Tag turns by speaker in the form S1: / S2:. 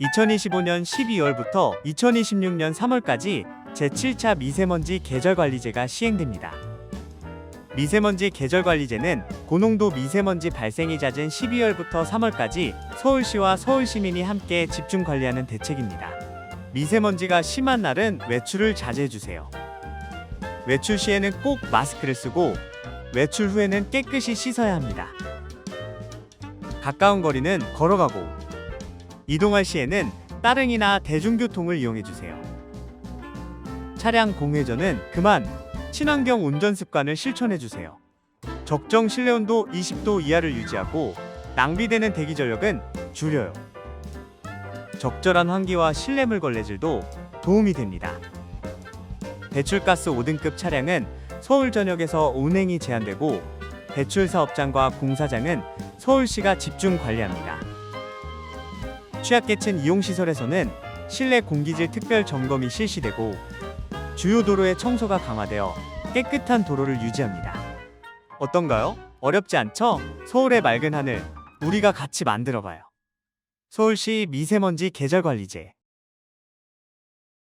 S1: 2025년 12월부터 2026년 3월까지 제7차 미세먼지 계절관리제가 시행됩니다. 미세먼지 계절관리제는 고농도 미세먼지 발생이 잦은 12월부터 3월까지 서울시와 서울시민이 함께 집중 관리하는 대책입니다. 미세먼지가 심한 날은 외출을 자제해주세요. 외출 시에는 꼭 마스크를 쓰고 외출 후에는 깨끗이 씻어야 합니다. 가까운 거리는 걸어가고 이동할 시에는 따릉이나 대중교통을 이용해 주세요. 차량 공회전은 그만 친환경 운전 습관을 실천해 주세요. 적정 실내 온도 20도 이하를 유지하고 낭비되는 대기 전력은 줄여요. 적절한 환기와 실내물 걸레질도 도움이 됩니다. 배출가스 5등급 차량은 서울 전역에서 운행이 제한되고 배출 사업장과 공사장은 서울시가 집중 관리합니다. 취약계층 이용시설에서는 실내 공기질 특별 점검이 실시되고 주요 도로의 청소가 강화되어 깨끗한 도로를 유지합니다. 어떤가요? 어렵지 않죠? 서울의 맑은 하늘, 우리가 같이 만들어봐요. 서울시 미세먼지 계절관리제